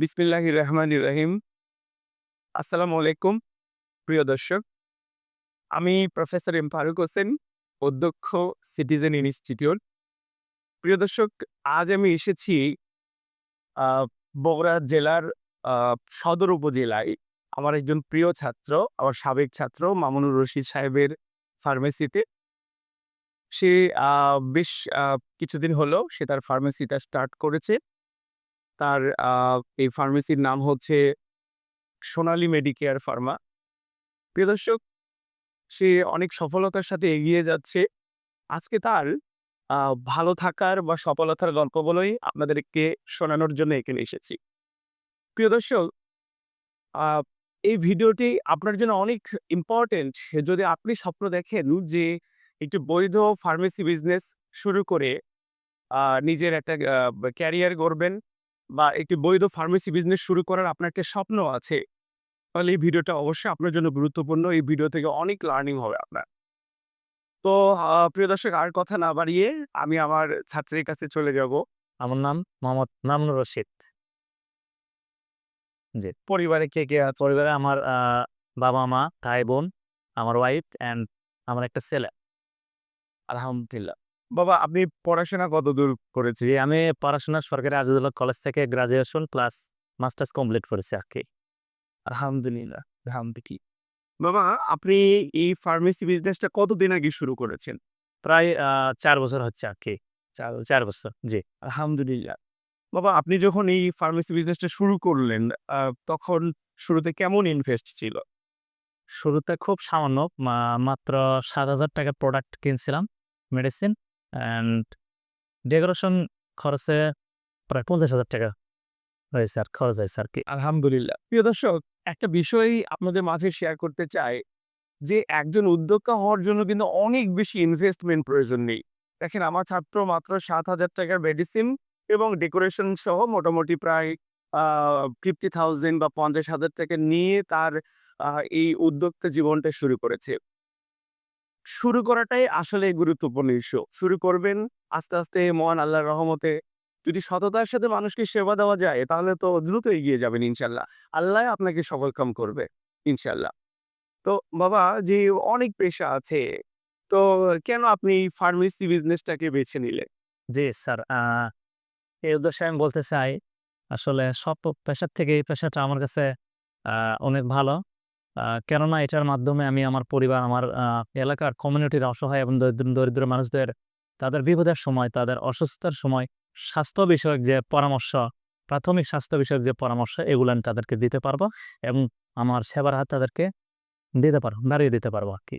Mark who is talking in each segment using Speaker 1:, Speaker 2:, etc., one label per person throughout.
Speaker 1: বিসমিল্লাহ রহমান রহিম। আসসালামু আলাইকুম, প্রিয় দর্শক। আমি প্রফেসর এম ফারুক হোসেন, অধ্যক্ষ সিটিজেন ইনস্টিটিউট। প্রিয় দর্শক, আজ আমি এসেছি বগুড়া জেলার সদর উপজেলায়। আমার একজন প্রিয় ছাত্র, আমার সাবেক ছাত্র মামুনুর রশিদ সাহেবের ফার্মেসিতে। সে বেশ কিছুদিন হলো সে তার ফার্মেসিটা স্টার্ট করেছে। তার এই ফার্মেসির নাম হচ্ছে সোনালী মেডিকেয়ার ফার্মা। প্রিয় দর্শক, সে অনেক সফলতার সাথে এগিয়ে যাচ্ছে। আজকে তার ভালো থাকার বা সফলতার গল্প বলেই আপনাদেরকে শোনানোর জন্য এখানে এসেছি। প্রিয় দর্শক এই ভিডিওটি আপনার জন্য অনেক ইম্পর্টেন্ট যদি আপনি স্বপ্ন দেখেন যে একটি বৈধ ফার্মেসি বিজনেস শুরু করে নিজের একটা ক্যারিয়ার গড়বেন বা একটি বৈধ ফার্মেসি বিজনেস শুরু করার আপনার একটা স্বপ্ন আছে তাহলে এই ভিডিওটা অবশ্যই আপনার জন্য গুরুত্বপূর্ণ। এই ভিডিও থেকে অনেক লার্নিং হবে আপনার। তো প্রিয় দর্শক আর কথা না বাড়িয়ে আমি আমার ছাত্রীর কাছে চলে যাব।
Speaker 2: আমার নাম মোহাম্মদ মামুনুর রশিদ। জি।
Speaker 1: পরিবারে কে কে আছে?
Speaker 2: পরিবারে আমার বাবা মা ভাই বোন আমার ওয়াইফ অ্যান্ড আমার একটা ছেলে।
Speaker 1: আলহামদুলিল্লাহ। বাবা আপনি পড়াশোনা কত দূর করেছি
Speaker 2: আমি পড়াশোনা সরকারি আজিদুল্লাহ কলেজ থেকে গ্রাজুয়েশন প্লাস মাস্টার্স কমপ্লিট করেছি আর কি।
Speaker 1: আলহামদুলিল্লাহ আলহামদুলিল্লাহ। বাবা আপনি এই ফার্মেসি বিজনেসটা কতদিন আগে শুরু করেছেন?
Speaker 2: প্রায় চার বছর হচ্ছে আর কি। চার বছর। জি।
Speaker 1: আলহামদুলিল্লাহ। বাবা আপনি যখন এই ফার্মেসি বিজনেসটা শুরু করলেন তখন শুরুতে কেমন ইনভেস্ট ছিল?
Speaker 2: শুরুতে খুব সামান্য মাত্র সাত হাজার টাকার প্রোডাক্ট কিনছিলাম মেডিসিন অ্যান্ড ডেকোরেশন খরচে প্রায় পঞ্চাশ হাজার টাকা হয়েছে আর খরচ হয়েছে আর কি।
Speaker 1: আলহামদুলিল্লাহ। প্রিয় দর্শক, একটা বিষয় আপনাদের মাঝে শেয়ার করতে চাই যে একজন উদ্যোক্তা হওয়ার জন্য কিন্তু অনেক বেশি ইনভেস্টমেন্ট প্রয়োজন নেই। দেখেন, আমার ছাত্র মাত্র সাত হাজার টাকার মেডিসিন এবং ডেকোরেশন সহ মোটামুটি প্রায় ফিফটি থাউজেন্ড বা পঞ্চাশ হাজার টাকা নিয়ে তার এই উদ্যোক্তা জীবনটা শুরু করেছে। শুরু করাটাই আসলে গুরুত্বপূর্ণ ইস্যু শুরু করবেন আস্তে আস্তে মহান আল্লাহর রহমতে। যদি সততার সাথে মানুষকে সেবা দেওয়া যায়, তাহলে তো দ্রুত এগিয়ে যাবেন ইনশাল্লাহ। আল্লাহ আপনাকে সফল কাম করবে, ইনশাল্লাহ। তো বাবা, যে অনেক পেশা আছে, তো কেন আপনি ফার্মেসি বিজনেসটাকে বেছে নিলেন?
Speaker 2: জি, স্যার এই উদ্দেশ্যে আমি বলতে চাই, আসলে সব পেশার থেকে এই পেশাটা আমার কাছে অনেক ভালো। কেননা এটার মাধ্যমে আমি আমার পরিবার, আমার এলাকার কমিউনিটির অসহায় এবং দরিদ্র দরিদ্র মানুষদের, তাদের বিপদের সময়, তাদের অসুস্থতার সময় স্বাস্থ্য বিষয়ক যে পরামর্শ, প্রাথমিক স্বাস্থ্য বিষয়ক যে পরামর্শ, এগুলো আমি তাদেরকে দিতে পারব এবং আমার সেবার হাত তাদেরকে দিতে পারব, বাড়িয়ে দিতে পারব আর কি।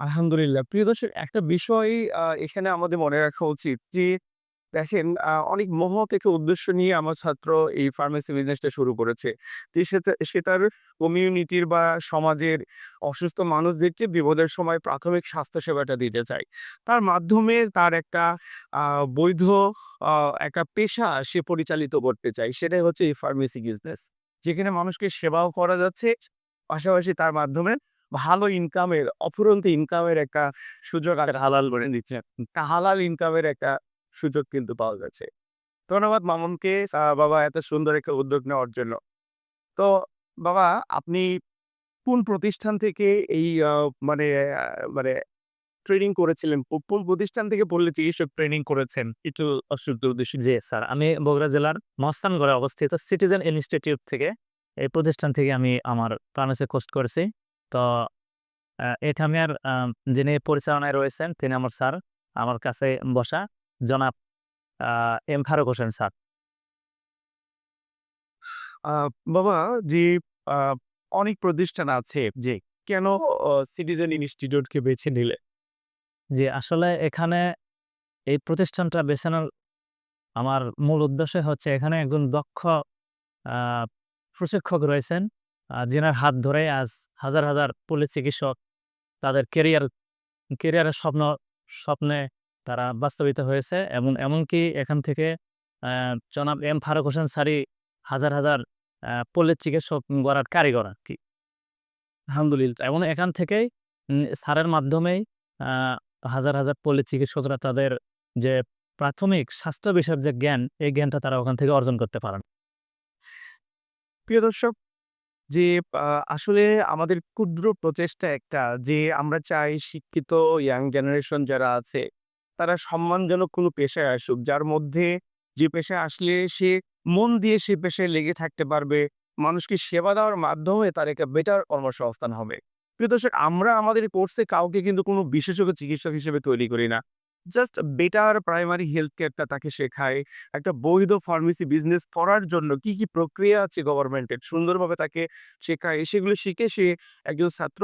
Speaker 1: আলহামদুলিল্লাহ। প্রিয় দর্শক, একটা বিষয় এখানে আমাদের মনে রাখা উচিত যে দেখেন অনেক মহৎ একটা উদ্দেশ্য নিয়ে আমার ছাত্র এই ফার্মেসি বিজনেসটা শুরু করেছে। যে সে তার কমিউনিটির বা সমাজের অসুস্থ মানুষদেরকে বিপদের সময় প্রাথমিক স্বাস্থ্য সেবাটা দিতে চায়। তার মাধ্যমে তার একটা বৈধ একটা পেশা সে পরিচালিত করতে চায়। সেটাই হচ্ছে এই ফার্মেসি বিজনেস। যেখানে মানুষকে সেবাও করা যাচ্ছে, পাশাপাশি তার মাধ্যমে ভালো ইনকামের অফুরন্ত ইনকামের একটা সুযোগ আর হালাল বলে দিচ্ছে। হালাল ইনকামের একটা সুযোগ কিন্তু পাওয়া যাচ্ছে ধন্যবাদ মামুনকে। বাবা এত সুন্দর একটা উদ্যোগ নেওয়ার জন্য। তো বাবা আপনি কোন প্রতিষ্ঠান থেকে এই মানে মানে ট্রেনিং করেছিলেন? কোন প্রতিষ্ঠান থেকে চিকিৎসক ট্রেনিং করেছেন? একটু উদ্দেশ্য
Speaker 2: জি স্যার। আমি বগুড়া জেলার মস্তানগড়ে অবস্থিত সিটিজেন ইনস্টিটিউট থেকে এই প্রতিষ্ঠান থেকে আমি আমার ফার্মেসি কোর্স করেছি। তো আহ, যিনি পরিচালনায় রয়েছেন তিনি আমার স্যার। আমার কাছে বসা। জনাব এম ফারুক হোসেন স্যার।
Speaker 1: বাবা যে অনেক প্রতিষ্ঠান আছে যে কেন সিটিজেন ইনস্টিটিউটকে বেছে নিলে?
Speaker 2: জি আসলে এখানে এই প্রতিষ্ঠানটা বেছানোর আমার মূল উদ্দেশ্য হচ্ছে এখানে একজন দক্ষ আহ, প্রশিক্ষক রয়েছেন যিনার হাত ধরে আজ হাজার হাজার পুলিশ চিকিৎসক তাদের কেরিয়ার কেরিয়ারের স্বপ্ন স্বপ্নে তারা বাস্তবিত হয়েছে এবং এমনকি এখান থেকে জনাব এম ফারুক হোসেন সারি হাজার হাজার আহ, পল্লী চিকিৎসক গড়ার কারিগর আর কি আলহামদুলিল্লাহ এবং এখান থেকেই উম, স্যারের মাধ্যমেই হাজার হাজার পল্লী চিকিৎসকরা তাদের যে প্রাথমিক স্বাস্থ্য বিষয়ক যে জ্ঞান এই জ্ঞানটা তারা ওখান থেকে অর্জন করতে পারেন।
Speaker 1: প্রিয় দর্শক যে আসলে আমাদের ক্ষুদ্র প্রচেষ্টা একটা যে আমরা চাই শিক্ষিত ইয়াং জেনারেশন যারা আছে তারা সম্মানজনক কোনো পেশায় আসুক। যার মধ্যে যে পেশায় আসলে সে মন দিয়ে সে পেশায় লেগে থাকতে পারবে। মানুষকে সেবা দেওয়ার মাধ্যমে তার একটা বেটার কর্মসংস্থান হবে। প্রিয় দর্শক আমরা আমাদের কোর্সে কাউকে কিন্তু কোনো বিশেষজ্ঞ চিকিৎসক হিসেবে তৈরি করি না। জাস্ট বেটার প্রাইমারি হেলথ কেয়ারটা তাকে শেখায় একটা বৈধ ফার্মেসি বিজনেস করার জন্য কি, কি প্রক্রিয়া আছে গভর্নমেন্টের সুন্দরভাবে তাকে শেখায় সেগুলো শিখে সে একজন ছাত্র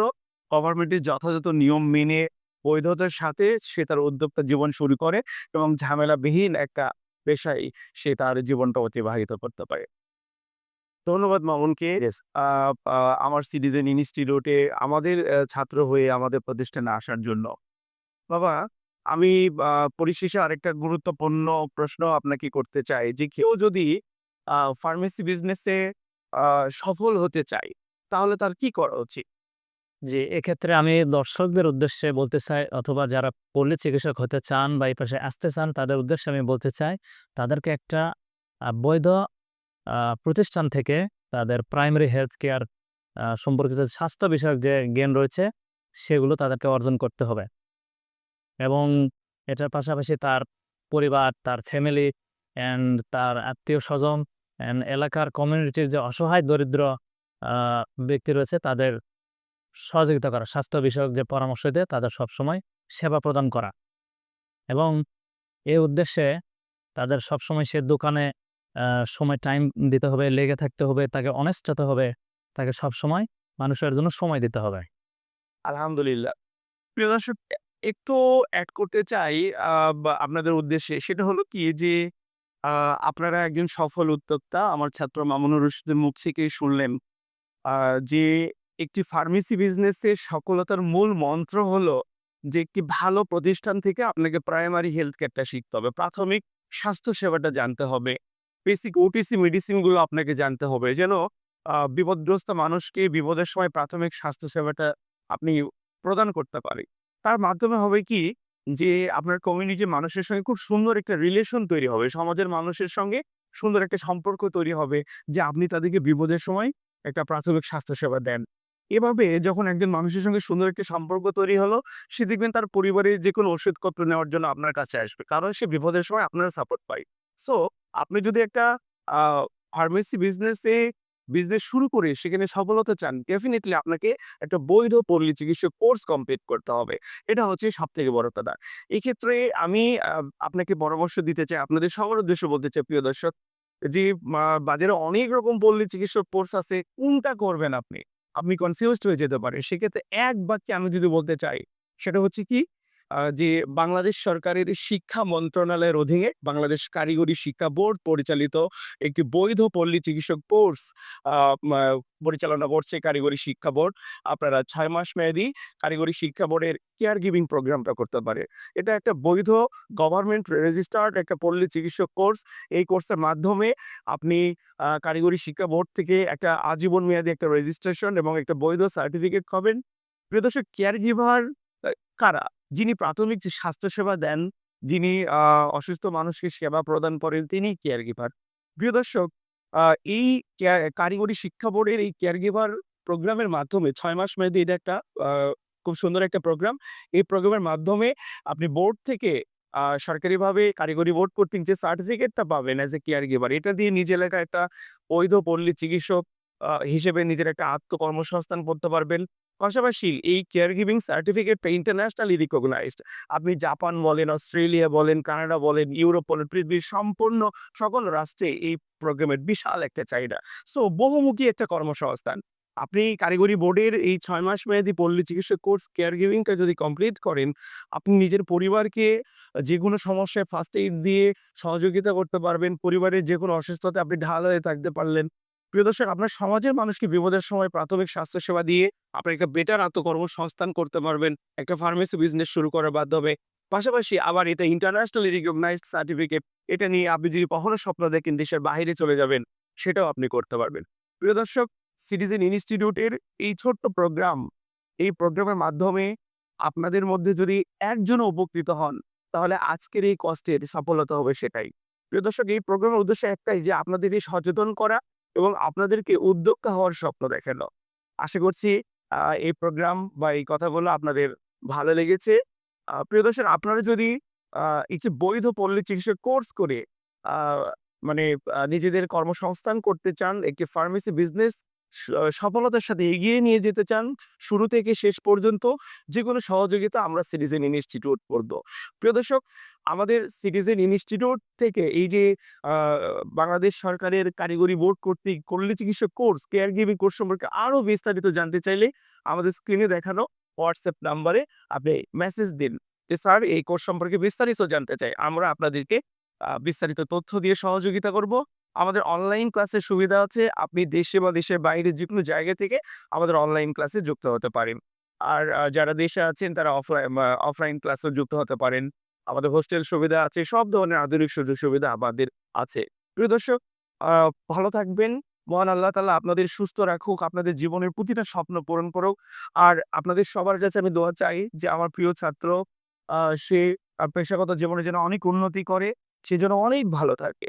Speaker 1: গভর্নমেন্টের যথাযথ নিয়ম মেনে বৈধতার সাথে সে তার উদ্যোক্তা জীবন শুরু করে এবং ঝামেলাবিহীন একটা পেশায় সে তার জীবনটা অতিবাহিত করতে পারে। ধন্যবাদ মামুনকে আমার সিটিজেন ইনস্টিটিউটে আমাদের ছাত্র হয়ে আমাদের প্রতিষ্ঠানে আসার জন্য। বাবা আমি পরিশেষে আরেকটা গুরুত্বপূর্ণ প্রশ্ন আপনাকে করতে চাই যে কেউ যদি ফার্মেসি বিজনেসে সফল হতে চায় তাহলে তার কি করা উচিত?
Speaker 2: জি, এক্ষেত্রে আমি দর্শকদের উদ্দেশ্যে বলতে চাই অথবা যারা পল্লী চিকিৎসক হতে চান বা এই পেশায় আসতে চান তাদের উদ্দেশ্যে আমি বলতে চাই তাদেরকে একটা বৈধ প্রতিষ্ঠান থেকে তাদের প্রাইমারি হেলথ কেয়ার সম্পর্কিত স্বাস্থ্য বিষয়ক যে জ্ঞান রয়েছে সেগুলো তাদেরকে অর্জন করতে হবে। এবং এটার পাশাপাশি তার পরিবার, তার ফ্যামিলি অ্যান্ড তার আত্মীয়স্বজন অ্যান্ড এলাকার কমিউনিটির যে অসহায় দরিদ্র ব্যক্তি রয়েছে তাদের সহযোগিতা করা। স্বাস্থ্য বিষয়ক যে পরামর্শ দেয় তাদের সবসময় সেবা প্রদান করা। এবং এ উদ্দেশ্যে তাদের সবসময় সে দোকানে সময় টাইম দিতে হবে, লেগে থাকতে হবে, তাকে অনেস্ট হতে হবে। তাকে সবসময় মানুষের জন্য সময় দিতে হবে।
Speaker 1: আলহামদুলিল্লাহ। প্রিয় দর্শক একটু অ্যাড করতে চাই আপনাদের উদ্দেশ্যে সেটা হলো কি যে আপনারা একজন সফল উদ্যোক্তা আমার ছাত্র মামুনুর রশিদের মুখ থেকেই শুনলেন যে একটি ফার্মেসি বিজনেসের সফলতার মূল মন্ত্র হলো যে, একটি ভালো প্রতিষ্ঠান থেকে আপনাকে প্রাইমারি হেলথ কেয়ারটা শিখতে হবে। প্রাথমিক স্বাস্থ্য সেবাটা জানতে হবে। বেসিক ওটিসি মেডিসিনগুলো আপনাকে জানতে হবে যেন বিপদগ্রস্ত মানুষকে বিপদের সময় প্রাথমিক স্বাস্থ্য সেবাটা আপনি প্রদান করতে পারি। তার মাধ্যমে হবে কি যে, আপনার কমিউনিটির মানুষের সঙ্গে খুব সুন্দর একটা রিলেশন তৈরি হবে। সমাজের মানুষের সঙ্গে সুন্দর একটা সম্পর্ক তৈরি হবে যে, আপনি তাদেরকে বিপদের সময় একটা প্রাথমিক স্বাস্থ্যসেবা দেন। এভাবে যখন একজন মানুষের সঙ্গে সুন্দর একটি সম্পর্ক তৈরি হলো, সে দেখবেন তার পরিবারের যেকোনো ওষুধপত্র নেওয়ার জন্য আপনার কাছে আসবে। কারণ সে বিপদের সময় আপনার সাপোর্ট পায়। সো আপনি যদি একটা ফার্মেসি বিজনেসে বিজনেস শুরু করে সেখানে সফলতা চান, ডেফিনেটলি আপনাকে একটা বৈধ পল্লী চিকিৎসক কোর্স কমপ্লিট করতে হবে। এটা হচ্ছে সব থেকে বড় কথা। এক্ষেত্রে আমি আপনাকে পরামর্শ দিতে চাই, আপনাদের সবার উদ্দেশ্য বলতে চাই প্রিয় দর্শক যে বাজারে অনেক রকম পল্লী চিকিৎসক কোর্স আছে। কোনটা করবেন আপনি? আপনি কনফিউজড হয়ে যেতে পারেন। সেক্ষেত্রে এক বাক্যে আমি যদি বলতে চাই, সেটা হচ্ছে কি যে বাংলাদেশ সরকারের শিক্ষা মন্ত্রণালয়ের অধীনে বাংলাদেশ কারিগরি শিক্ষা বোর্ড পরিচালিত একটি বৈধ পল্লী চিকিৎসক কোর্স পরিচালনা করছে কারিগরি শিক্ষা বোর্ড। আপনারা ছয় মাস মেয়াদি কারিগরি শিক্ষা বোর্ডের কেয়ার গিভিং প্রোগ্রামটা করতে পারে। এটা একটা বৈধ গভর্নমেন্ট রেজিস্টার্ড একটা পল্লী চিকিৎসক কোর্স। এই কোর্সের মাধ্যমে আপনি কারিগরি শিক্ষা বোর্ড থেকে একটা আজীবন মেয়াদি একটা রেজিস্ট্রেশন এবং একটা বৈধ সার্টিফিকেট পাবেন। প্রিয় দর্শক কেয়ার গিভার কারা? যিনি প্রাথমিক স্বাস্থ্যসেবা দেন, যিনি অসুস্থ মানুষকে সেবা প্রদান করেন তিনি কেয়ার গিভার। প্রিয় দর্শক এই কারিগরি শিক্ষা বোর্ডের এই কেয়ার গিভার প্রোগ্রামের মাধ্যমে ছয় মাস মেয়াদী এটা একটা খুব সুন্দর একটা প্রোগ্রাম। এই প্রোগ্রামের মাধ্যমে আপনি বোর্ড থেকে সরকারিভাবে কারিগরি বোর্ড কর্তৃক যে সার্টিফিকেটটা পাবেন অ্যাজ এ কেয়ার গিভার এটা দিয়ে নিজ এলাকায় একটা বৈধ পল্লী চিকিৎসক হিসেবে নিজের একটা আত্মকর্মসংস্থান করতে পারবেন। পাশাপাশি এই কেয়ার গিভিং সার্টিফিকেটটা ইন্টারন্যাশনালি রিকগনাইজড। আপনি জাপান বলেন, অস্ট্রেলিয়া বলেন, কানাডা বলেন, ইউরোপ বলেন, পৃথিবীর সম্পূর্ণ সকল রাষ্ট্রে এই প্রোগ্রামের বিশাল একটা চাহিদা। সো বহুমুখী একটা কর্মসংস্থান। আপনি কারিগরি বোর্ডের এই ছয় মাস মেয়াদী পল্লী চিকিৎসক কোর্স কেয়ার গিভিংটা যদি কমপ্লিট করেন, আপনি নিজের পরিবারকে যে কোনো সমস্যায় ফার্স্ট এইড দিয়ে সহযোগিতা করতে পারবেন। পরিবারের যে কোনো অসুস্থতায় আপনি ঢাল হয়ে থাকতে পারলেন। প্রিয় দর্শক আপনার সমাজের মানুষকে বিপদের সময় প্রাথমিক স্বাস্থ্যসেবা দিয়ে আপনি একটা বেটার আত্মকর্মসংস্থান করতে পারবেন। একটা ফার্মেসি বিজনেস শুরু করার মাধ্যমে। পাশাপাশি আবার এটা ইন্টারন্যাশনালি রিকগনাইজড সার্টিফিকেট। এটা নিয়ে আপনি যদি কখনো স্বপ্ন দেখেন দেশের বাহিরে চলে যাবেন, সেটাও আপনি করতে পারবেন। প্রিয় দর্শক সিটিজেন ইনস্টিটিউটের এই ছোট্ট প্রোগ্রাম, এই প্রোগ্রামের মাধ্যমে আপনাদের মধ্যে যদি একজনও উপকৃত হন, তাহলে আজকের এই কষ্টের সফলতা হবে সেটাই। প্রিয় দর্শক এই প্রোগ্রামের উদ্দেশ্য একটাই যে আপনাদেরকে সচেতন করা এবং আপনাদেরকে উদ্যোক্তা হওয়ার স্বপ্ন দেখানো আশা করছি এই প্রোগ্রাম বা এই কথাগুলো আপনাদের ভালো লেগেছে। প্রিয় দর্শক, আপনারা যদি একটি বৈধ পল্লী চিকিৎসা কোর্স করে মানে নিজেদের কর্মসংস্থান করতে চান, একটি ফার্মেসি বিজনেস সফলতার সাথে এগিয়ে নিয়ে যেতে চান, শুরু থেকে শেষ পর্যন্ত যে কোনো সহযোগিতা আমরা সিটিজেন ইনস্টিটিউট করব। প্রিয় দর্শক, আমাদের সিটিজেন ইনস্টিটিউট থেকে এই যে বাংলাদেশ সরকারের কারিগরি বোর্ড কর্তৃক পল্লী চিকিৎসা কোর্স কেয়ার গিভিং কোর্স সম্পর্কে আরও বিস্তারিত জানতে চাইলে আমাদের স্ক্রিনে দেখানো হোয়াটসঅ্যাপ নাম্বারে আপনি মেসেজ দিন। যে, স্যার, এই কোর্স সম্পর্কে বিস্তারিত জানতে চাই। আমরা আপনাদেরকে বিস্তারিত তথ্য দিয়ে সহযোগিতা করব। আমাদের অনলাইন ক্লাসের সুবিধা আছে, আপনি দেশে বা দেশের বাইরে যে কোনো জায়গা থেকে আমাদের অনলাইন ক্লাসে যুক্ত হতে পারেন। আর যারা দেশে আছেন তারা অফলাইন অফলাইন ক্লাসেও যুক্ত হতে পারেন। আমাদের হোস্টেল সুবিধা আছে, সব ধরনের আধুনিক সুযোগ সুবিধা আমাদের আছে। প্রিয় দর্শক ভালো থাকবেন। মহান আল্লাহ তাআলা আপনাদের সুস্থ রাখুক, আপনাদের জীবনের প্রতিটা স্বপ্ন পূরণ করুক। আর আপনাদের সবার কাছে আমি দোয়া চাই যে আমার প্রিয় ছাত্র সে পেশাগত জীবনে যেন অনেক উন্নতি করে, সে যেন অনেক ভালো থাকে।